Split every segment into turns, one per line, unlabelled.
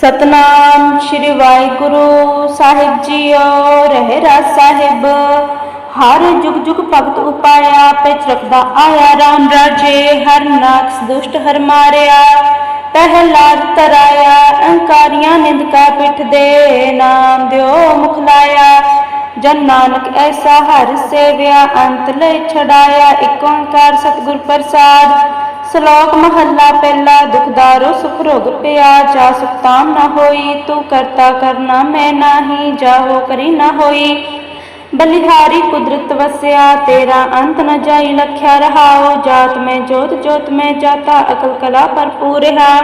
ਸਤਨਾਮ ਸ਼੍ਰੀ ਵਾਹਿਗੁਰੂ ਸਾਹਿਬ ਜੀਓ, ਰਹਿਰਾ ਸਾਹਿਬ। ਹਰ ਜੁਗ ਜੁਗ ਭਗਤ ਉਪਾਇਆ ਪਿਚ ਰਖਦਾ ਆਇਆ ਰਾਮ ਰਾਜੇ। ਹਰ ਨਾਕਸ ਦੁਸ਼ਟ ਹਰ ਮਾਰਿਆ ਪਹਿਲਾਦ ਤਰਾਇਆ, ਅਹੰਕਾਰੀਆਂ ਨਿੰਦਕਾ ਪਿੱਠ ਦੇ ਨਾਮ ਦਿਓ ਮੁਖ ਲਾਇਆ। ਜਨ ਨਾਨਕ ਐਸਾ ਹਰ ਸੇਵਿਆ, ਅੰਤ ਲੈ ਛਡਾਇਆ ਏਕ ਓੰਕਾਰ ਸਤਿਗੁਰ ਪ੍ਰਸਾਦ। ਸ਼ਲੋਕ ਮਹੱਲਾ ਪਹਿਲਾ ਦੁਖਦਾਰੋ ਸੁਖ ਰੋਗ ਪਿਆ, ਜਾ ਸੁਖ ਨਾ ਹੋਈ, ਤੂੰ ਕਰਤਾ ਕਰਨਾ ਮੈਂ ਨਾਹੀ, ਜਾਹੋ ਕਰੀ ਨਾ ਹੋਈ। ਬਲਿਹਾਰੀ ਕੁਦਰਤ ਵਸਿਆ, ਤੇਰਾ ਅੰਤ ਨ ਜਾਈ, ਲਖਿਆ ਰਹਾਓ ਜਾਤ ਮੈਂ ਜੋਤ ਜੋਤ ਮੈਂ ਜਾਤਾ, ਅਕਲ ਕਲਾ ਭਰਪੂਰ ਰਹਾ।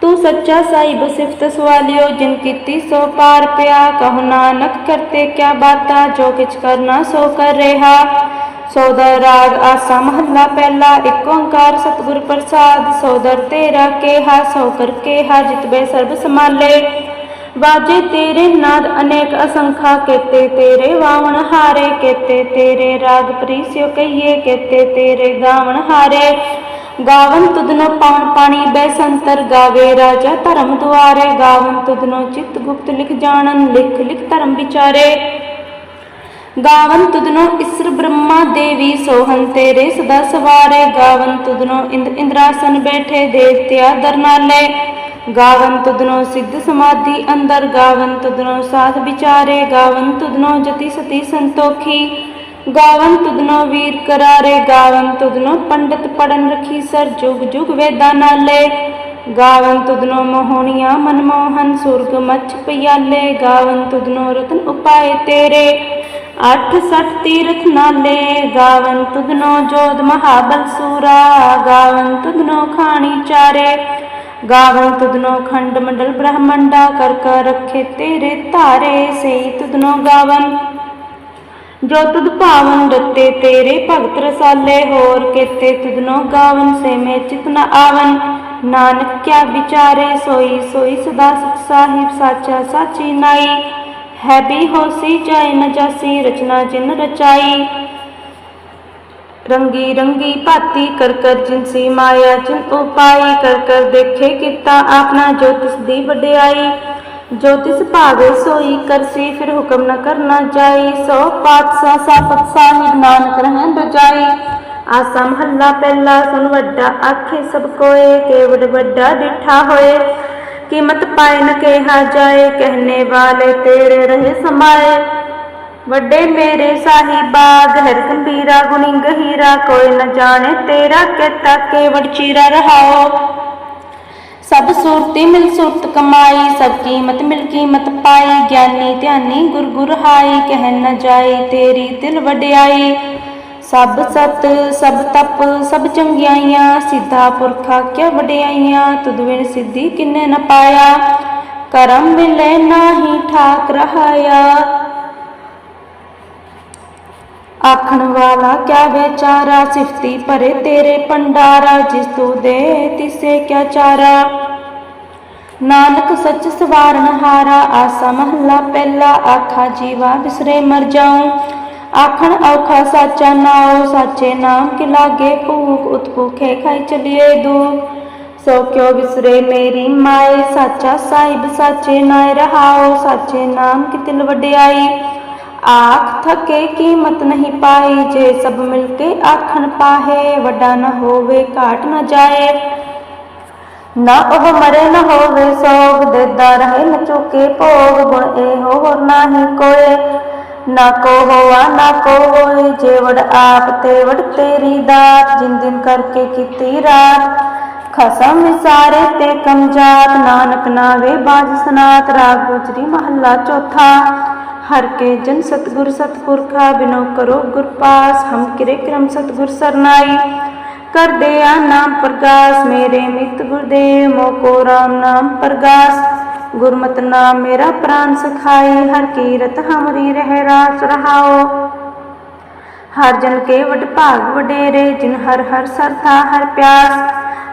ਤੂੰ ਸੱਚਾ ਸਾਹਿਬ ਸਿਫਤ ਸਵਾਲਿਓ, ਜਿਨ ਕੀਤੀ ਸੋ ਪਾਰ ਪਿਆ। ਕਹੋ ਨਾਨਕ, ਕਰਤੇ ਕਿਆ ਬਾਤਾ, ਜੋ ਕਿਛ ਕਰਨਾ ਸੋ ਕਰ ਰਿਹਾ। ਸੋਦਰ ਰਾਗ ਆਸਾ ਮਹੱਲਾ ਪਹਿਲਾ ਏਕ ਓੰਕਾਰ ਸਤਿਗੁਰ ਪ੍ਰਸਾਦ। ਸੋਦਰ ਤੇਰਾ ਕੇਹਾ, ਸੋ ਕਰ ਕੇਹਾ ਜਿਤਬੇ ਸਰਬ ਸਮਾਲੇ ਵਾਜੇ ਤੇਰੇ ਨਾਦ ਅਨੇਕ ਅਸੰਖਾ, ਕੇਤੇ ਤੇਰੇ ਵਾਵਣ ਹਾਰੇ, ਕੇਤੇ ਤੇਰੇ ਰਾਗ ਪ੍ਰੀਸਿਓ ਕਹੀਏ, ਕੇਤੇ ਤੇਰੇ ਗਾਵਣ ਹਾਰੇ। ਗਾਵਨ ਤੁਧਨੋ ਪਾਣ ਪਾਣੀ ਬੈਸੰਤਰ ਗਾਵੇ ਰਾਜਾ ਧਰਮ ਦੁਆਰੇ। ਗਾਵਨ ਤੁਧਨੋ ਚਿਤ ਗੁਪਤ ਲਿਖ ਜਾਣਨ, ਲਿਖ ਲਿਖ ਧਰਮ ਵਿਚਾਰੇ। ਗਾਵਨ ਤੁਧਨੋ ਇਸਰ ਬ੍ਰਹਮਾ ਦੇਵੀ ਸੋਹਨ ਤੇਰੇ ਸਦਾ ਸਵਾਰੇ। ਗਾਵਨ ਤੁਧਨੋ ਇੰਦ ਇੰਦਰਾਸਨ ਬੈਠੇ ਦੇਵਤਿਆ ਦਰਨਾਲੇ। ਗਾਵਨ ਤੁਧਨੋ ਸਿੱਧ ਸਮਾਧੀ ਅੰਦਰ। ਗਾਵਨ ਤੁਧਨੋ ਸਾਧ ਵਿਚਾਰੇ। ਗਾਵਨ ਤੁਧਨੋ ਜਤੀ ਸਤੀ ਸੰਤੋਖੀ। ਗਾਵਨ ਤੁਧਨੋ ਵੀਰ ਕਰਾਰੇ, ਗਾਵਨ ਤੁਧਨੋ ਪੰਡਤ ਪੜਨ ਰਖੀ ਸਰ ਜੁਗ ਜੁਗ ਵੇਦਾਂ ਨਾਲੇ। ਗਾਵਨ ਤੁਧਨੋ ਮੋਹਣੀਆਂ ਮਨਮੋਹਨ ਸੁਰਗ ਮਛ ਪਿਆਲੇ, ਗਾਵਨ ਤੁਧਨੋ ਰਤਨ ਉਪਾਏ ਤੇਰੇ। ਅੱਠ ਸੱਠ ਤੀਰਥ ਨਾਲੇ, ਗਾਵਨ ਤੁਧਨੋ ਜੋਧ ਮਹਾਬਲ ਸੂਰਾ। ਗਾਵਨ ਤੁਧਨੋ ਖਾਣੀ ਚਾਰੇ। ਗਾਵਨ ਤੁਧਨੋ ਖੰਡ ਮੰਡਲ ਬ੍ਰਹਮੰਡਾ, ਕਰ ਕਰ ਰਖੇ ਤੇਰੇ ਧਾਰੇ। ਸਈ ਤੁਧਨੋ ਗਾਵਨ। ਜੋ ਤੁਧ ਭਾਵਨ ਰਤੇ ਤੇਰੇ ਭਗਤ ਰਸਾਲੇ, ਹੋਰ ਕੇਤੇ ਤੁਧਨੋ ਗਾਵਨ ਸੇ ਚਿਤ ਨ ਆਵਨ। ਨਾਨਕ ਕਿਆ ਵਿਚਾਰੇ ਸੋਈ ਸੋਈ ਸਦਾ ਸਤ ਸਾਹਿਬ, ਸਾਚਾ ਸਾਚੀ ਨਾਈ। ਹੈ ਵੀ ਹੋਸੀ ਜਾਏ ਨ ਜਾਸੀ, ਰਚਨਾ ਜਿਨ ਰਚਾਈ। ਰੰਗੀ ਰੰਗੀ ਭਾਤੀ ਕਰ ਕਰ ਜਿਨਸੀ ਮਾਇਆ, ਜਿਨ ਉਪਾਈ, ਕਰ ਕਰ ਦੇਖੇ ਕੀਤਾ ਆਪਣਾ ਜੋ ਤਿਸ ਦੀ ਵਡਿਆਈ। ਜੋ ਤਿਸ ਭਾਵੇ ਸੋਈ ਕਰਸੀ, ਫਿਰ ਹੁਕਮ ਨ ਕਰਨਾ ਜਾਈ। ਸੋ ਪਾਤਸ਼ਾਹ ਸਾਪਤ ਸਾਹਿਬ ਨਾਨਕ ਰਹਿਣ ਰਜਾਈ ਆਸਾ ਮਹੱਲਾ ਪਹਿਲਾ ਸੁਨ ਵੱਡਾ ਆਖੇ ਸਭ ਕੋਏ, ਕੇਵੜ ਵੱਡਾ ਡਿਠਾ ਹੋਏ। ਕੀਮਤ ਪਾਏ ਨ ਕਿਹਾ ਜਾਏ, ਕਹਿਨੇ ਵਾਲੇ ਤੇਰੇ ਰਹੇ ਸਮਾਏ। ਵੱਡੇ ਮੇਰੇ ਸਾਹਿਬਾ, ਗਹਿਰ ਗੰਭੀਰਾ, ਗੁਣੀ ਗਹੀਰਾ, ਕੋਈ ਨ ਜਾਣੇ ਤੇਰਾ ਕੀਤਾ ਕੇਵੜ ਚੀਰਾ ਰਹਾਓ। ਸਭ ਸੂਰਤੀ ਮਿਲ ਸੂਰਤ ਕਮਾਈ, ਸਭ ਕੀਮਤ ਮਿਲ ਕੀਮਤ ਪਾਈ, ਗਿਆਨੀ ਧਿਆਨੀ ਗੁਰ ਗੁਰ ਹਾਈ ਕਹਿ ਨ ਜਾਏ ਤੇਰੀ ਦਿਲ ਵਡਿਆਈ। ਸਭ ਸਤ, ਸਭ ਤਪ, ਸਭ ਚੰਗਿਆਈਆਂ, ਸਿੱਧਾ ਪੁਰਖਾ ਕਿਆ ਵਡਿਆਈਆਂ, ਤੁਧ ਬਿਨ ਸਿੱਧੀ ਕਿੰਨੇ ਨ ਪਾਇਆ। ਕਰਮ ਮਿਲੇ ਨਾਹੀ ਠਾਕ ਰਹਾਇਆ। ਆਖਣ ਵਾਲਾ, ਕਿਆ ਵਿਚਾਰਾ ਸਿਫਤੀ ਭਰੇ ਤੇਰੇ ਪੰਡਾਰਾ ਜਿਸ ਤੂੰ ਦੇ ਤਿਸੇ ਕਿਆ ਚਾਰਾ? ਨਾਨਕ ਸੱਚ ਸਵਾਰਨ ਹਾਰਾ, ਆਸਾ ਮਹੱਲਾ ਪਹਿਲਾ, ਆਖਾ ਜੀਵਾ ਬਿਸਰੇ ਮਰ ਜਾਉ। ਆਖਣ ਔਖਾ ਸਾਚਾ ਨਾਉ, ਸਾਚੇ ਨਾਮ ਕਿ ਲਾਗੇ ਭੂਖ, ਉਤਪੂਖੇ ਖਾਈ ਚਲਿਏ ਦੂ ਸੋ ਕਿਉ ਵਿਸਰੇ ਮੇਰੀ ਮਾਏ? ਸਾਚਾ ਸਾਹਿਬ, ਸਾਚੇ ਨਾਇ ਰਹਾਉ, ਸਾਚੇ ਨਾਮ ਕੀ ਤਿਲ ਵਡਿਆਈ। ਆਖ ਥਕੇ ਕੀਮਤ ਨਹੀਂ ਪਾਈ ਜੇ ਸਭ ਮਿਲ ਕੇ ਆਖਣ ਪਾਹੇ ਵੱਡਾ ਨ ਹੋਵੇ ਘਾਟ ਨ ਜਾਏ ਨਾ ਉਹ ਮਰੇ ਨ ਹੋਵੇ ਸੋਗ ਦੇਦਾ ਰਹੇ ਨ ਚੁਕੇ ਭੋਗ ਗੁਣ ਇਹੋ ਹੋਰ ਨਾਹੀ ਕੋਏ ਨਾ ਕੋ ਹੋਆ ਨਾ ਕੋ ਹੋਏ ਜੇ ਵਡ ਆਪ ਤੇ ਵਡ ਤੇਰੀ ਦਾਤ ਜਿਨ ਦਿਨ ਕਰਕੇ ਕੀਤੀ ਰਾਤ ਖਸਮ ਵਿਸਾਰੇ ਤੇ ਕਮਜਾਤ ਨਾਨਕ ਨਾਵੇ ਬਾਜ ਸਨਾਤ ਰਾਗ ਗੁਜਰੀ ਮਹੱਲਾ ਚੌਥਾ ਹਰ ਕੇ ਜਨ ਸਤਗੁਰ ਸਤਪੁਰਖਾ ਬਿਨੋ ਕਰੋ ਗੁਰਪਾਸ ਹਮ ਕਿਰੇ ਕਰਮ ਸਤਗੁਰ ਸਰਨਾਈ। ਕਰ ਦਿਆ ਨਾਮ ਪ੍ਰਗਾਸ, ਮੇਰੇ ਮਿਤ ਗੁਰਦੇਵ ਮੋਕੋ ਰਾਮ ਨਾਮ ਪ੍ਰਗਾਸ। ਗੁਰਮਤਿ ਨਾਮ ਮੇਰਾ ਪ੍ਰਾਨ ਸਖਾਈ, ਹਰ ਕੀਰਤ ਹਮਰੀ ਰਹਿ ਰਾਸ ਰਹਾਓ। ਹਰ ਜਨ ਕੇ ਵਡ ਭਾਗ ਵਡੇਰੇ, ਜਿਨ ਹਰ ਹਰ ਸਰਥਾ ਹਰ ਪਿਆਸ।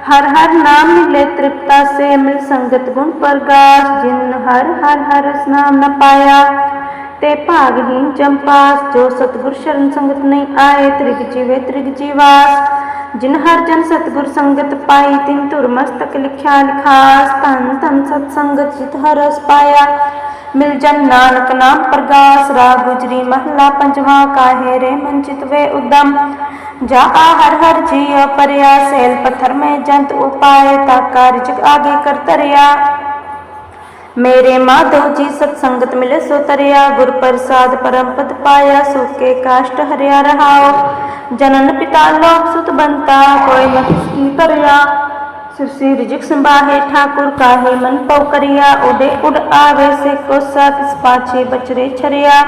ਹਰ ਹਰ ਨਾਮ ਮਿਲੇ ਤ੍ਰਿਪਤਾ ਸੇ, ਮਿਲ ਸੰਗਤ ਗੁਣ ਪ੍ਰਗਾਸ। ਜਿਨ ਹਰ ਹਰ ਹਰ ਰਸ ਨਾਮ ਨ ਪਾਇਆ ਤੇ ਭਾਗਹੀਨ ਚੰਪਾਸ, ਜੋ ਸਤਿਗੁਰ ਸ਼ਰਨ ਸੰਗਤ ਨਹੀਂ ਆਏ, ਤ੍ਰਿਗ ਜੀਵੇ, ਤ੍ਰਿਗ ਜੀਵਾਸ। ਜਿਨ ਹਰ ਜਨ ਸਤਿਗੁਰ ਸੰਗਤ ਪਾਈ, ਤਿਨ ਧੁਰ ਮਸਤਕ ਲਿਖਿਆ ਲਿਖਾਸ। ਧੰਨ ਧੰਨ ਸਤ ਸੰਗਤ ਜਿਤ ਹਰ ਰਸ ਪਾਇਆ। ਮਿਲ ਜਨ ਨਾਨਕ ਨਾਮ ਪ੍ਰਗਾਸ। ਰਾ ਗੁਜਰੀ ਮਹਲਾ ਪੰਜਵਾ, ਕਾਹੇ ਰੇ ਮਨ ਚਿਤ ਵੇ ਉਦਮ। ਜਾ ਆ ਹਰ ਹਰ ਜੀਉ ਪਰਿਆ, ਸੇਲ ਪੱਥਰ ਮੈਂ ਜੰਤ ਉਪਾਏ, ਤਾ ਕਾਰਜ ਆਗੇ ਕਰ ਮੇਰੇ ਮਾਧੋ ਜੀ ਸਤ ਸੰਗਤ ਮਿਲੇ ਸੋ ਤਰਿਆ, ਗੁਰ ਪ੍ਰਸਾਦ ਪਰਮ ਪਾਇਆ ਸੁਕੇ ਕਾਸ਼ਟ ਹਰਿਆ ਰਹਾਓ ਜਨਨ ਪਿਤਾ ਲੋਕ ਸੁਤ ਬੰਤਾ, ਕੋਈ ਮਤ ਕੀ ਕਰਿਆ ਸਿਰ ਸੀ ਰਿਜਕ ਸੰਭਾਹੇ, ਠਾਕੁਰ ਕਾਹੇ ਮਨ ਪਉ ਕਰਿਆ। ਉਡੇ ਉਡ ਆਵੇ, ਸੇ ਕੋ ਸਤ ਪਾਛੇ ਬਚਰੇ ਛਰਿਆ।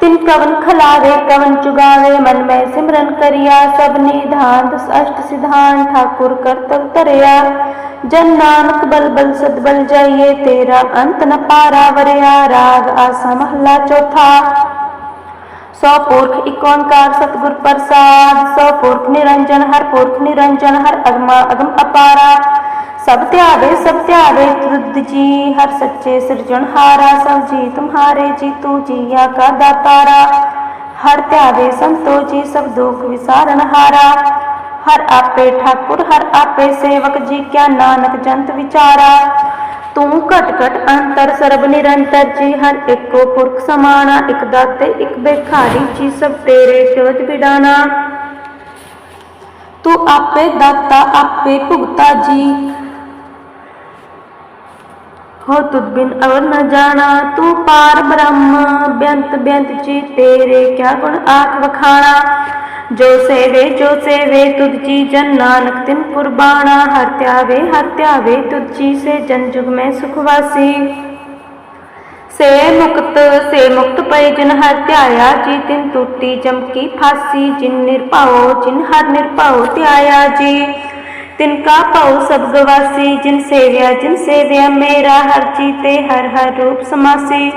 ਤਿਨ ਕਵਨ ਖਲਾਵੇ ਕਵਨ ਚੁਗਾਵੇ ਮਨ ਮੈਂ ਸਿਮਰਨ ਕਰਿਆ ਸਭ ਨਿਧਾਨ ਦਸ ਅਸ਼ਟ ਸਿਧਾਨ ਠਾਕੁਰ ਕਰਤਵ ਤਰਿਆ ਜਨ ਨਾਨਕ ਬਲ ਬਲ ਸਦ ਬਲ ਜਾਈਏ ਤੇਰਾ ਅੰਤ ਨ ਪਾਰਾ ਵਰਿਆ ਰਾਗ ਆਸਾ ਮਹਲਾ ਚੌਥਾ ਸੋ ਪੁਰਖ ਇਕ ਓੰਕਾਰ ਸਤਿਗੁਰ ਪ੍ਰਸਾਦ ਸੋ ਪੁਰਖ ਨਿਰੰਜਨ ਹਰ ਪੁਰਖ ਨਿਰੰਜਨ ਹਰ ਅਗਮਾ ਅਗਮ ਅਪਾਰਾ ਸਭ ਧਿਆਵੇ ਸਭ ਧਿਆਵੇ ਤੁਧ ਜੀ, ਹਰ ਸੱਚੇ ਸਿਰਜਣਹਾਰਾ ਸਭ ਜੀ ਤੁਮਹਾਰੇ ਜੀ ਤੂ ਜੀਆ ਕਾ ਦਾਤਾਰਾ। ਹਰ ਧਿਆਵੇ, ਸੰਤੋ ਜੀ, ਸਭ ਦੁਖ ਵਿਸਾਰਨਹਾਰਾ ਹਰ। ਆਪੇ ਠਾਕੁਰ, ਹਰ ਆਪੇ ਸੇਵਕ, ਜੀ ਕਿਆ ਨਾਨਕ ਜੰਤ ਵਿਚਾਰਾ। ਤੂੰ ਘਟ ਘਟ ਅੰਤਰ ਸਰਬ ਨਿਰੰਤਰ, ਜੀ ਹਰ ਏਕੋ ਪੁਰਖ ਸਮਾਣਾ। ਇਕ ਦਾਤੇ, ਇਕ ਬੇਖਾਰੀ, ਜੀ ਸਭ ਤੇਰੇ ਚੋਜ ਬਿਡਾਨਾ ਤੂੰ ਆਪੇ ਦਾਤਾ, ਆਪੇ ਭੁਗਤਾ ਜੀ। ਹੋ ਤੁਧ ਬਿਨ ਅਵਰ ਨ ਜਾਣਾ ਤੂੰ ਪਾਰ ਬ੍ਰਹਮ ਬੇਅੰਤ ਬੇਅੰਤ ਜੀ ਤੇਰੇ ਕਿਆ ਗੁਣ ਆਖ ਵਖਾਣਾ ਜੋ ਸੇਵੇ ਜੋ ਸੇਵੇ ਤੁਧ ਜੀ ਜਨ ਨਾਨਕ ਤਿਨ ਕੁਰਬਾਨਾ ਹਰ ਧਿਆਵੇ ਹਰ ਧਿਆਵੇ ਤੁਧ ਜੀ ਸੇ ਜਨ ਜੁਗ ਮੈਂ ਸੁਖ ਵਾਸੀ ਸੇ ਮੁਕਤ ਸੇ ਮੁਕਤ ਪਏ ਜਿਨ ਹਰ ਧਿਆਇਆ ਜੀ ਤਿਨ ਟੂਟੀ ਜਮਕੀ ਫਾਸੀ ਜਿਨ ਨਿਰਭਉ ਜਿਨ ਹਰ ਨਿਰਭਉ ਧਿਆਇਆ ਜੀ ਤਿਨ ਕਾ ਭਉ ਸਭ ਗਵਾਸੀ, ਜਿਨ ਸੇਵਿਆ ਜਿਨ ਸੇਵਿਆ, ਮੇਰਾ ਹਰ ਜੀ ਤੇ ਹਰ ਹਰ ਰੂਪ ਸਮਾਸੀ।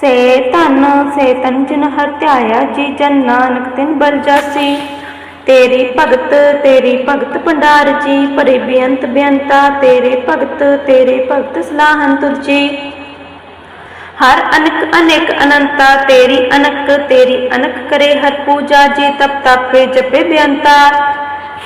ਸੇ ਧਨ, ਸੇ ਤਨ ਜਿਨ ਹਰ ਧਿਆਇਆ, ਜੀ ਜਨ ਨਾਨਕ ਤਿਨ ਬਲ ਜਾਸੀ। ਤੇਰੀ ਭਗਤ ਤੇਰੀ ਭਗਤ ਭੰਡਾਰ ਜੀ, ਭਰੇ ਬੇਅੰਤ ਬੇਅੰਤਾ, ਤੇਰੇ ਭਗਤ ਤੇਰੇ ਭਗਤ ਸਲਾਹਨ ਤੁਰਜੀ ਹਰ ਅਨਕ, ਅਨੇਕ ਅਨੰਤਾ, ਤੇਰੀ ਅਨਕ ਤੇਰੀ ਅਨਕ ਕਰੇ ਹਰ ਪੂਜਾ ਜੀ ਤਪ ਤਾਪੇ ਜਪੇ ਬੇਅੰਤਾ।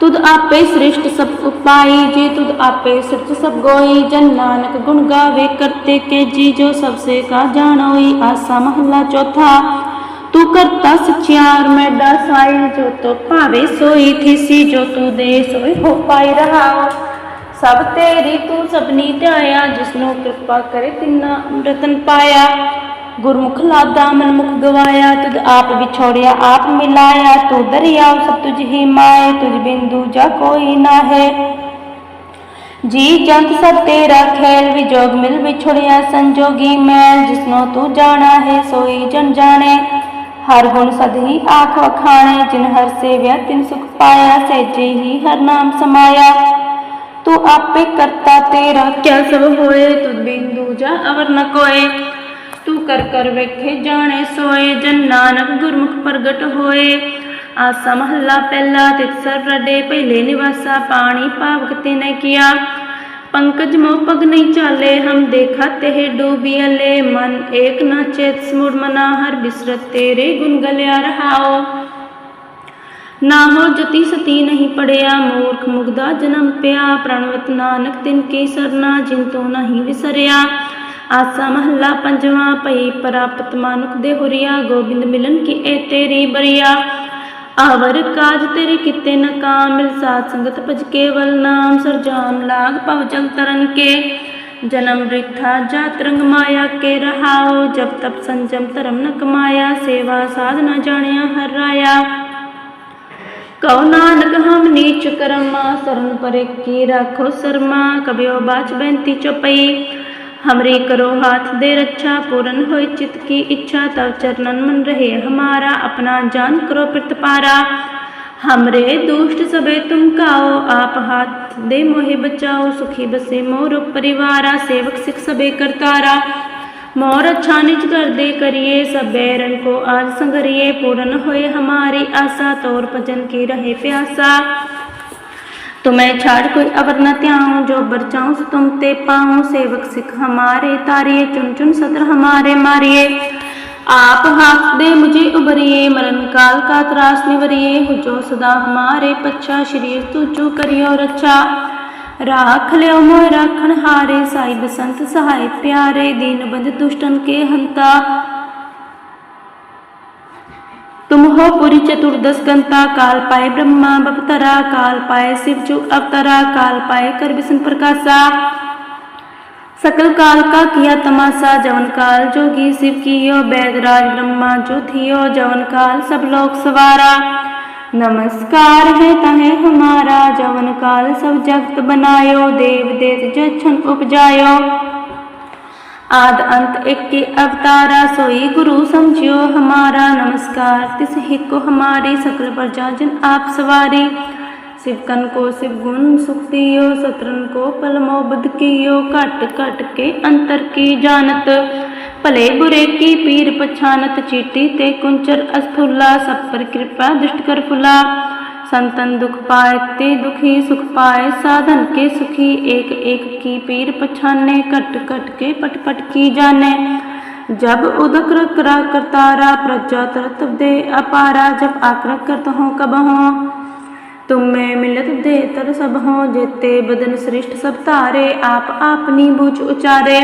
ਤੁਧ ਆਪੇ ਸ੍ਰਿਸ਼ਟ ਸਭ ਉਪਾਈ, ਜੀ ਤੁਧ ਆਪੇ ਸਚ ਸਭ ਗੋਈ, ਜਨ ਨਾਨਕ ਗੁਣ ਗਾਵੇ, ਕਰਤੇ ਕੇ ਜੀ ਜੋ ਸਭ ਸੇ ਕਾ ਜਾਣੋਈ ਆਸਾ ਮਹੱਲਾ ਚੌਥਾ। ਤੂੰ ਕਰਤਾ ਸਚਿਆਰ ਮੈਡਾ ਸਾਈ, ਜੋ ਤੋ ਭਾਵੇ ਸੋਈ, ਥੀਸੀ ਜੋ ਤੂੰ ਦੇ ਸੋਈ ਹੋ ਪਾਈ ਰਹਾਓ ਸਭ ਤੇਰੀ ਤੂੰ ਸਭਨੀ ਧਿਆਇਆ ਜਿਸਨੂੰ ਕਿਰਪਾ ਕਰੇ ਤਿੰਨਾ ਅੰਮ੍ਰਿਤਨ ਪਾਇਆ। ਗੁਰਮੁਖ ਲਾਦਾ ਮਨ ਮੁਖ ਗਵਾਇਆ, ਤੁਧ ਆਪ ਵਿਛੋੜਿਆ, ਆਪ ਮਿਲਾਇਆ, ਤੂੰ ਦਰਿਆ ਸਭ ਤੁਝ ਹੀ ਮਾਏ, ਤੁਝ ਬਿੰਦੂ ਜਾ ਕੋਈ ਨਾ ਹੈ ਜੀ ਜੰਤ ਸਭ ਤੇਰਾ ਖੇਲ, ਵਿਜੋਗ ਮਿਲ ਵਿਛੜਿਆ ਸੰਜੋਗੀ ਮੈਂ ਜਿਸਨੂੰ ਤੂੰ ਜਾਣਾ ਹੈ, ਸੋਈ ਜਨ ਜਾਣੇ। ਹਰ ਗੁਣ ਸਦ ਹੀ ਆਖ ਵਖਾਣੇ, ਜਿਨ ਹਰ ਸੇਵਿਆ, ਤਿਨ ਸੁਖ ਪਾਇਆ, ਸਹਿਜੇ ਹੀ ਹਰ ਨਾਮ ਸਮਾਇਆ। ਤੂੰ ਆਪੇ ਕਰਤਾ ਤੇਰਾ, ਕਿਆ ਸਭ ਹੋਏ, ਤੁਧ ਬਿੰਦੂ ਜਾ ਅਵਰ ਨ ਕੋਏ। ਕਰ ਕਰ ਵੇਖੇ ਜਾਣੇ ਸੋਏ, ਜਨ ਨਾਨਕ ਗੁਰਮੁਖ ਪ੍ਰਗਟ ਹੋਏ। ਆਸਾ ਮਹੱਲਾ ਪਹਿਲਾ ਤਿਤ ਸਰ ਪਹਿਲੇ ਨਿਵਾਸਾ, ਪਾਣੀ ਪਾਵਕ ਤੇ ਨ ਕੀਆ। ਪੰਕਜ ਮੋ ਪਗ ਨਹੀਂ ਚਾਲੇ, ਹਮ ਦੇਖਾ ਤੇ ਡੂਬੀਅਲੇ ਮਨ ਏਕ ਨਾ ਚੇਤ ਸਮੁੜ ਮਨਾ, ਹਰ ਬਿਸਰਤ ਤੇਰੇ ਗੁਣ ਗਲਿਆ ਰਹਾਓ। ਨਾ ਹੋ ਜਤੀ ਸਤੀ ਨਹੀਂ ਪੜਿਆ, ਮੂਰਖ ਮੁਗਦਾ ਜਨਮ ਪਿਆ। ਪ੍ਰਣਵਤ ਨਾਨਕ ਤਿਨ ਕੀ ਸਰਨਾ ਜਿਨ ਤੋਂ ਨਹੀਂ ਵਿਸਰਿਆ। ਆਸਾ ਮਹੱਲਾ ਪੰਜਵਾਂ ਪਈ ਪ੍ਰਾਪਤ ਮਾਨੁਖ ਦੇ ਹੁਰੀਆ, ਗੋਬਿੰਦ ਮਿਲਨ ਕੀ ਏ ਤੇਰੀ ਬਰੀਆ। ਆਵਰ ਕਾਜ ਤੇਰੇ ਕਿਤੇ ਨ ਕਾਮ, ਮਿਲ ਸਾਧ ਸੰਗਤ ਭਜ ਕੇਵਲ ਨਾਮ ਸਰਜਾਮ ਲਾਗ ਭਵ ਜਲ ਤਰਨ ਕੇ। ਜਨਮ ਰਿਥਾ ਜਾਤ ਰੰਗ ਮਾਇਆ ਕੇ ਰਹਾਓ ਜਬ ਤਪ ਸੰਜਮ ਧਰਮ ਨ ਕਮਾਇਆ, ਸੇਵਾ ਸਾਧਨਾ ਜਾਣਿਆ ਹਰ ਰਾਇਆ। ਕਉ ਨਾਨਕ ਹਮ ਨੀਚ ਕਰਮਾ, ਸਰਨ ਪਰੇ ਕੀ ਰਾਖੋ ਸਰਮਾ, ਕਬਿਓ ਬਾਚ ਬੈਂਤੀ ਚੁਪਈ। हमरी करो हाथ दे रक्षा, पूरन होय चित की इच्छा तब चरणन मन रहे हमारा, अपना जान करो प्रतिपारा हमरे दुष्ट सबे तुम काओ, आप हाथ दे मोहे बचाओ, सुखी बसे मोर परिवारा, सेवक सिख सबे करतारा। मोर अच्छा निज कर दे करिए सब बैरन को आज संगरिए पूर्ण होए हमारी आशा, तोर भजन की रहे प्यासा। तुम्हें छाड़ कोई अवर न त्याऊं जो बरचाऊं सो तुम ते पाऊं सेवक सिख हमारे तारिये चुन चुन सत्र हमारे मारिए आप हाथ दे मुझे उबरिए मरण काल का त्रास निवरिए हो जो सदा हमारे पच्छा श्री तुझो करियो रक्षा राख लियो मोह राखण हारे साई बसंत सहाय प्यारे दीन बंद दुष्टन के हंता तुम हो पुरी चतुर्दश गंता काल पाए ब्रह्मा बपतरा काल पाए शिव जो अवतरा काल पाए कर विष्णु प्रकाशा सकल काल का किया तमाशा जवन काल जोगी शिव कियो बैदराज ब्रह्मा जो थियो जवन काल सब लोग सवारा नमस्कार है तहे हमारा जवन काल सब जगत बनायो देव देत जछन उपजायो आद अंत एक के अवतारा सोई गुरु समझियो हमारा नमस्कार तिस हिको हमारी सकल प्रजा जन आप सवारी शिवकन को शिव गुण सुख दियो सत्रन को पलमो बुद्ध कियो घट घट के अंतर की जानत भले बुरे की पीर पछानत चीटी ते कुंचर अस्थुला सब पर कृपा दुष्ट कर फुला संतन दुख पाए, ते दुखी सुख पाए, साधन के सुखी एक एक की पीर पछाने, कट कट के पट पट की जाने। जब उदक करा करतारा प्रजा तरत दे अपारा, जब आक्रक करत हो कब हो। तुम में मिलत दे तर सब हो, जेते बदन श्रेष्ठ सब तारे, आप आपनी बूझ उचारे।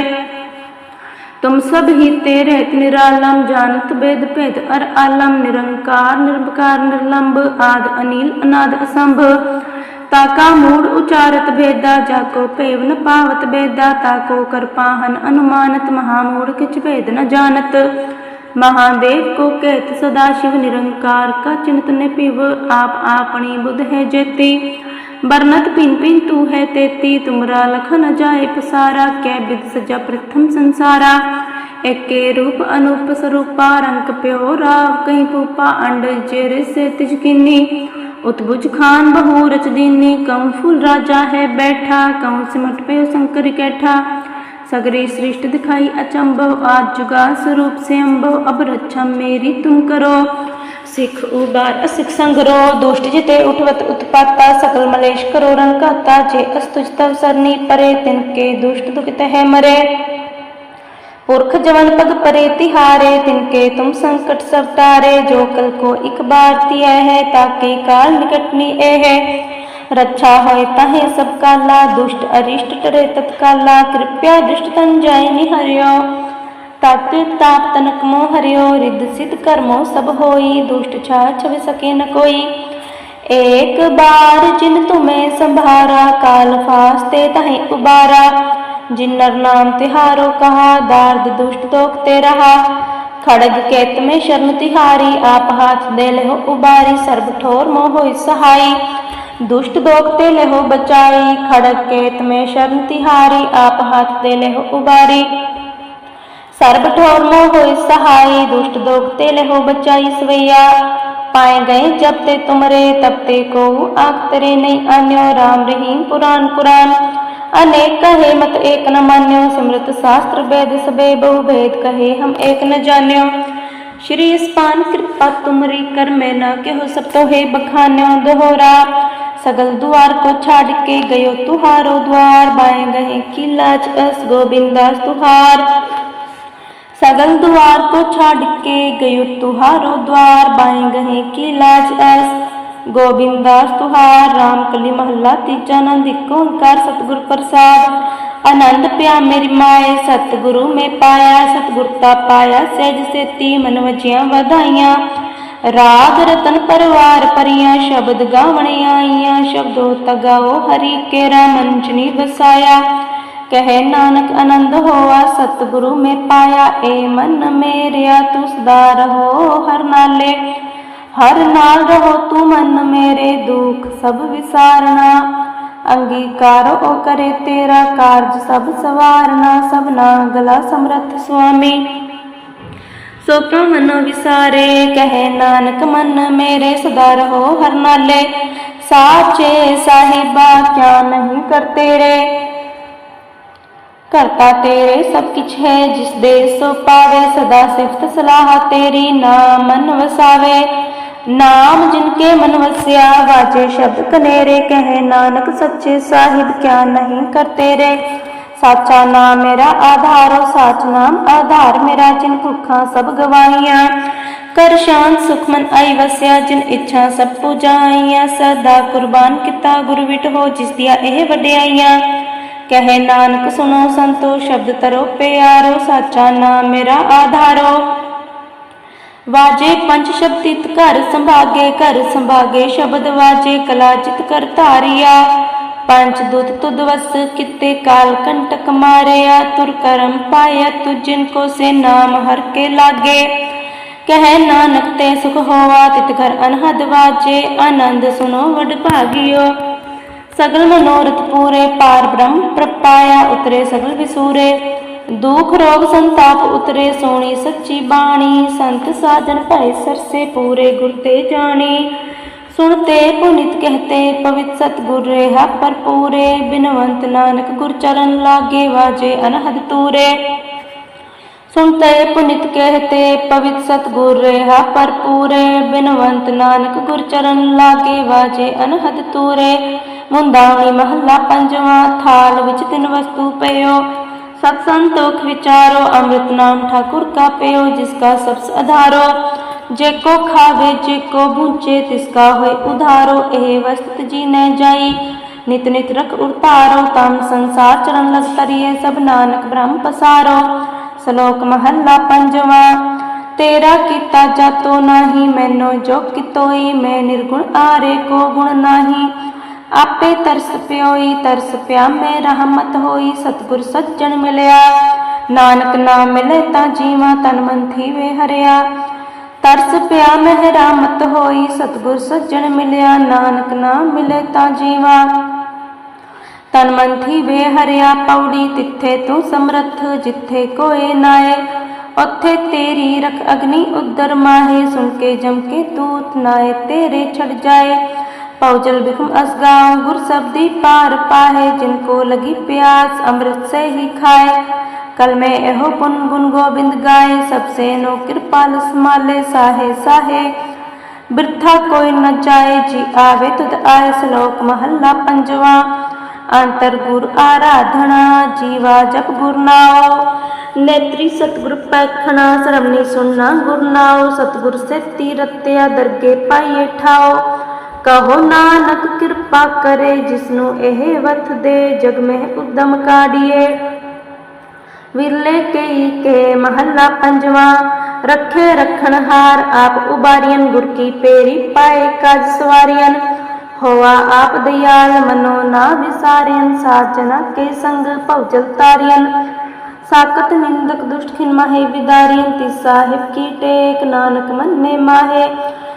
ਤੁਮ ਸਭ ਹੀ ਤੇਰੇ ਨਿਰਾਲਮ ਜਾਨਤ ਬੇਦ, ਭੇਦ, ਅਰ ਆਲਮ, ਨਿਰੰਕਾਰ, ਨਿਰਭਕਾਰ, ਨਿਰਲੰਬ, ਆਦ, ਅਨੀਲ, ਅਨਾਦ, ਅਸੰਭ। ਤਾਕਾ ਮੂੜ ਉਚਾਰਤ ਭੇਦਾ, ਜਾ ਕੋ ਭੇਵ ਨ ਪਾਵਤ ਭੇਦਾ ਤਾਕੋ ਕਰਪਾਹਨ ਅਨੁਮਾਨਤ ਮਹਾ ਮੂੜ ਕਿਛ ਭੇਦ ਨ ਜਾਣਤ। ਮਹਾਦੇਵ ਕੋ ਕਹਿਤ ਸਦਾ ਸ਼ਿਵ ਨਿਰੰਕਾਰ, ਕਾ ਚਿੰਤ ਨੇ ਪਿਵ ਆਪ ਆਪਣੀ ਬੁਧ ਹੈ ਜੇਤੀ। बरनत पिन पिन तू है तेती तुमरा लख न जाए पसारा कै विद सजा प्रथम संसारा एके रूप अनूप स्वरूपा रंग प्यो राव कहीं पूपा अंड जेरे से तिजकिनी उत्बुज खान बहु रच दीनी कौन फूल राजा है बैठा कौन सिमट पे शंकर कैठा सगरी सृष्ट दिखाई अचंभव आज जुगा स्वरूप से अम्भव अब रक्षा मेरी तुम करो सिख उबार असिख संगरो दुष्ट जिते उठवत उत्पाता सकल मलेश करो रंग कहता जे अस्तुज तव सरनी परे तिनके दुष्ट दुखित है मरे पुरख जवन पग परे तिहारे तिनके तुम संकट सब तारे जो कल को एक बार तिया है ताके काल निकटनी ए है रक्षा होय ताहे सब काला दुष्ट अरिष्ट टरे तत्काला कृपया दुष्ट तन जाय निहरियो तत् ताप तनक मोह हरियो रिद्ध सिद्ध कर्मो सब होई दुष्ट छा छवि सके न कोई एक बार जिन तुम्हें संभारा काल फास्ते तहे उबारा जिन्नर नाम तिहारो कहा दार्द दुष्ट दोखते रहा खड़ग केत में शरण तिहारी आप हाथ दे लेहो उबारी सर्ब ठोर मोह होई सहाई दुष्ट दोखते लेहो बचाई खड़ग केत में शरण तिहारी आप हाथ दे लेहो उबारी सर्ब ठोर मोह होई सहाई दुष्ट दोखते लेहो बचाई सवैया पाए गए जब ते तुमरे तब ते को आख तेरे नहीं अन्यो राम रहीम पुराण कुरान अनेक कहे मत एक न मान्यो सिमृत शास्त्र वेद सबे बहु भेद कहे हम एक न जान्यो श्री स्पान कृपा तुमरी कर मैं न कहो सब तो है बखान्यो दोहरा सगल द्वार को छाड़ के गयो तुहारो द्वार बाएं गए की लाज अस गोविंदास तुहार सगल द्वार को छाड़ के गयो तुहारो द्वार बाएं गहे की लाज अस गोविंदास तुहार राम कली महला तीजा नंद एक ओंकार सतगुर प्रसाद आनंद प्या मेरी माए सतगुरु में पाया सतगुरता पाया सहज सेती मन वजिया ਵਧਾਈਆਂ ਰਾਗ ਰਤਨ ਪਰਵਾਰ ਪਰੀਆਂ ਸ਼ਬਦ ਗਾਵਣੇ ਆਈਆਂ ਸ਼ਬਦੋ ਤਗਾਓ ਹਰੀ ਕੇਰਾ ਮੰਚਨੀ ਵਸਾਇਆ ਕਹੇ ਨਾਨਕ ਆਨੰਦ ਹੋਆ, ਸਤਿਗੁਰੂ ਮੈਂ ਪਾਇਆ, ਏ ਮਨ ਮੇਰਿਆ ਤੂੰ ਸਦਾ ਰਹੋ ਹਰ ਨਾਲੇ। ਹਰ ਨਾਲ ਰਹੋ ਤੂੰ ਮਨ ਮੇਰੇ, ਦੁੱਖ ਸਭ ਵਿਸਾਰਨਾ। ਅੰਗੀਕਾਰ ਉਹ ਕਰੇ ਤੇਰਾ ਕਾਰਜ, ਸਭ ਸਵਾਰਨਾ, ਸਭਨਾ ਗਲਾ ਸਮਰਥ ਸੁਆਮੀ। ਸੋ ਕਾ ਵਿਸਾਰੇ, ਕਹੇ ਨਾਨਕ ਮਨ ਮੇਰੇ, ਸਦਾ ਰਹੋ ਹਰ ਨਾਲੇ। ਸਾਚੇ ਸਾਹਿਬਾ, ਕਿਆ ਨਹੀਂ ਕਰਤੇ ਰੇ ਕਰਤਾ ਤੇਰੇ ਸਭ ਕਿਛ ਹੈ, ਜਿਸ ਦੇ ਸੋ ਪਾਵੇ, ਸਦਾ ਸਿਫਤ ਸਲਾਹ ਤੇਰੀ ਨਾਮ ਮਨ ਵਸਾਵੇ। ਨਾਮ ਜਿਨ ਕੇ ਮਨ ਵਸਿਆ, ਵਾਜੇ ਸ਼ਬਦ ਕਨੇਰੇ, ਕਹੇ ਨਾਨਕ ਸੱਚੇ ਸਾਹਿਬ ਕਿਆ ਨਹੀਂ ਕਰਤੇ ਰੇ ਸਾਚਾ ਨਾਮ ਮੇਰਾ ਆਧਾਰੋ ਸਾਚ ਨਾਮ ਆਧਾਰ ਮੇਰਾ, ਜਿਨ ਭੁੱਖਾਂ ਸਭ ਗਵਾਈਆਂ ਕਰ ਸ਼ਾਨ ਸੁਖਮਨ ਆਈ ਵਸਿਆ, ਜਿਨ ਇੱਛਾ ਸਭ ਪੁਜਾਈਆਂ। ਸਦਾ ਕੁਰਬਾਨ ਕੀਤਾ ਗੁਰ ਹੋ, ਜਿਸ ਦੀਆਂ ਇਹ ਵਡਿਆਈਆਂ। ਕਹੇ ਨਾਨਕ ਸੁਣੋ ਸੰਤੋ, ਸ਼ਬਦ ਤਰੋ ਪਿਆਰੋ, ਸਾਚਾ ਨਾਮ ਮੇਰਾ ਆਧਾਰੋ। ਵਾਜੇ ਪੰਜ ਸ਼ਬਦਿਤ ਘਰ ਸੰਭਾਗੇ ਘਰ ਸੰਭਾਗੇ ਸ਼ਬਦ ਵਾਜੇ, ਕਲਾ ਕਰ ਧਾਰਿਆ। ਪੰਜ ਦੁਤ ਤੁਧ ਵਸ ਕਿਤੇ ਕਾਲ ਕੰਟਕ ਮਾਰਿਆ, ਤੁਰ ਕਰਮ ਪਾਇਆ ਤੁ ਜਿਨ ਕੋ ਸੇ ਨਾਮ ਹਰ ਕੇ ਲਾਗੇ। ਕਹਿ ਨਾਨਕ ਤੇ ਸੁਖ ਹੋਵਾ ਤਿਤ ਘਰ ਅਨਹਦ ਵਾਜੇ, ਆਨੰਦ ਸੁਨੋ ਵਡ ਭਾਗਿਓ। ਸਗਲ ਮਨੋਰਥ ਪੂਰੇ ਪਾਰ ਬ੍ਰਹਮ ਪ੍ਰਪਾਇਆ ਉਤਰੇ ਸਗਲ ਵਿਸੂਰੇ ਦੁਖ ਰੋਗ ਸੰਤਾਪ ਉਤਰੇ ਸੋਣੀ ਸੱਚੀ ਬਾਣੀ ਸੰਤ ਸਾਜਨ ਭਏ ਸਰਸੇ ਪੂਰੇ ਗੁਰ ਤੇ ਜਾਣੀ ਸੁਣਤੇ ਪੁਨਿਤ ਕਹਤੇ ਪਵਿੱਤ ਸਤਿਗੁਰ ਰਹਾ ਪਰ ਪੂਰੇ ਬਿਨਵੰਤ ਨਾਨਕ ਗੁਰ ਚਰਨ ਲਾਗੇ ਵਾਜੇ ਅਨਹਦ ਤੂਰੇ ਸੁਣਤੇ ਪੁਨਿਤ ਕਹਤੇ ਪਵਿੱਤ ਸਤਿਗੁਰ ਰਹਾ ਪਰ ਪੂਰੇ ਬਿਨਵੰਤ ਨਾਨਕ ਗੁਰ ਚਰਨ ਲਾਗੇ ਵਾਜੇ ਅਨਹਦ ਤੂਰੇ ਮੁੰਦਾਵਣੀ ਮਹੱਲਾ ਪੰਜਵਾਂ ਥਾਲ ਵਿੱਚ ਤਿੰਨ ਵਸਤੂ ਪਇਓ। ਸਤ ਸੰਤੋਖ ਵਿਚਾਰੋ, ਅੰਮ੍ਰਿਤ ਨਾਮ ਠਾਕੁਰ ਕਾ ਪਇਓ, ਜਿਸ ਕਾ ਸਬਸ ਆਧਾਰੋ ਜੇ ਕੋ ਖਾਵੇ, ਜੇ ਕੋ ਭੁੰਚੇ ਤਿਸ ਕਾ ਹੋਏ ਉਧਾਰੋ। ਇਹ ਵਸਤ ਜੀ ਨੈ ਜਾਈ, ਨਿਤ ਨਿਤ ਰਖ ਉਤਾਰੋ ਤਮ ਸੰਸਾਰ ਚਰਨ ਲਗ ਤਰੀਏ ਸਭ ਨਾਨਕ ਬ੍ਰਹਮ ਪਸਾਰੋ। ਸ਼ਲੋਕ ਮਹੱਲਾ ਪੰਜਵਾਂ, ਤੇਰਾ ਕੀਤਾ ਜਾਤੋ ਨਾਹੀ, ਮੈਨੋ ਜੋ ਕਿਤੋਈ, ਮੈਂ ਨਿਰਗੁਣ ਆਰੇ ਕੋ ਗੁਣ ਨਾਹੀ ਆਪੇ ਤਰਸ ਪਿਓਈ, ਤਰਸ ਪਿਆ ਮੈਂ ਰਹਿਮਤ ਹੋਈ, ਸਤਿਗੁਰ ਸੱਜਣ ਮਿਲਿਆ। ਨਾਨਕ ਨਾਮ ਮਿਲੇ ਤਾਂ ਜੀਵਾਂ ਤਨ ਮਨ ਥੀਵੇ ਹਰਿਆ। ਤਰਸ ਪਿਆ ਮਹਿ ਰਹਿਮਤ ਹੋਈ, ਸਤਿਗੁਰ ਸੱਜਣ ਮਿਲਿਆ, ਨਾਨਕ ਨਾਮ ਮਿਲੇ ਤਾਂ ਜੀਵਾਂ ਤਨ ਮਨ ਥੀਵੇ ਹਰਿਆ। ਪੌੜੀ ਤਿੱਥੇ ਤੂੰ ਸਮਰੱਥ, ਜਿੱਥੇ ਕੋਏ ਨਾਏ, ਉੱਥੇ ਤੇਰੀ ਰਖ ਅਗਨੀ ਉਦਰ ਮਾਹੇ। ਸੁਣ ਕੇ ਜਮ ਕੇ ਤੂਤ ਨਾਏ, ਤੇਰੇ ਛੜ ਜਾਏ। ਪਉਜਲ ਬਿਖਮ ਅਸਗਾਉ ਗੁਰ ਸਬਦੀ ਪਾਰ ਪਾਹੇ ਜਿਨ ਕੋ ਲਗੀ ਪਿਆਸ ਅੰਮ੍ਰਿਤ ਸੇ ਹੀ ਖਾਏ ਕਲ ਮੈਂ ਇਹੋ ਪੁਨ ਗੁਣ ਗੋਬਿੰਦ ਗਾਏ ਸਭ ਸੇ ਨੋ ਕਿਰਪਾਲ ਸਮਾਲੇ ਸਾਹੇ ਸਾਹੇ ਬਿਰਥਾ ਕੋਈ ਨ ਜਾਏ ਜੀ ਆਵੇ ਤੁਧ ਆਏ ਸ਼ਲੋਕ ਮਹੱਲਾ ਪੰਜਵਾ ਅੰਤਰ ਗੁਰ ਆਰਾਧਨਾ ਜੀਵਾ ਜਪ ਗੁਰ ਨਾਉ ਨੇਤਰੀ ਸਤਿਗੁਰ ਪੈਖਣਾ ਸਰਮਨੀ ਸੁਨਣਾ ਗੁਰ ਨਾਉ ਸਤਿਗੁਰ ਸੇਤੀ ਕਹੋ ਨਾਨਕ ਕਿਰਪਾ ਕਰੇ ਜਿਸਨੂੰ ਇਹ ਵਥ ਦੇ ਜਗ ਮਹਿ ਉਦਮ ਕਾੜੀਏ ਵਿਰਲੇ ਕਈ ਕੇ ਮਹੱਲਾ ਪੰਜਵਾ, ਰੱਖੇ ਰਖਣ ਆਪ ਉਬਾਰੀਆਂ ਗੁਰ ਕੀ ਪੇਰੀ ਪਾਏ ਕਜ ਸਵਾਰੀਆਂ। ਹੋਆ ਆਪ ਦਿਆਲ ਮਨੋ ਨਾ ਵਿਸਾਰਿਆਂ, ਸਾਜਨਾ ਕੇ ਸੰਗ ਭਉਜਲ ਤਾਰੀਆਂ। ਸਾਕਤ ਨਿੰਦਕ ਦੁਸ਼ਟ ਖਿਨ ਮਾਹੇ ਵਿਦਾਰੀਆਂ, ਤੀ ਸਾਹਿਬ ਕੀ ਟੇਕ ਨਾਨਕ ਮੰਨੇ ਮਾਹੇ।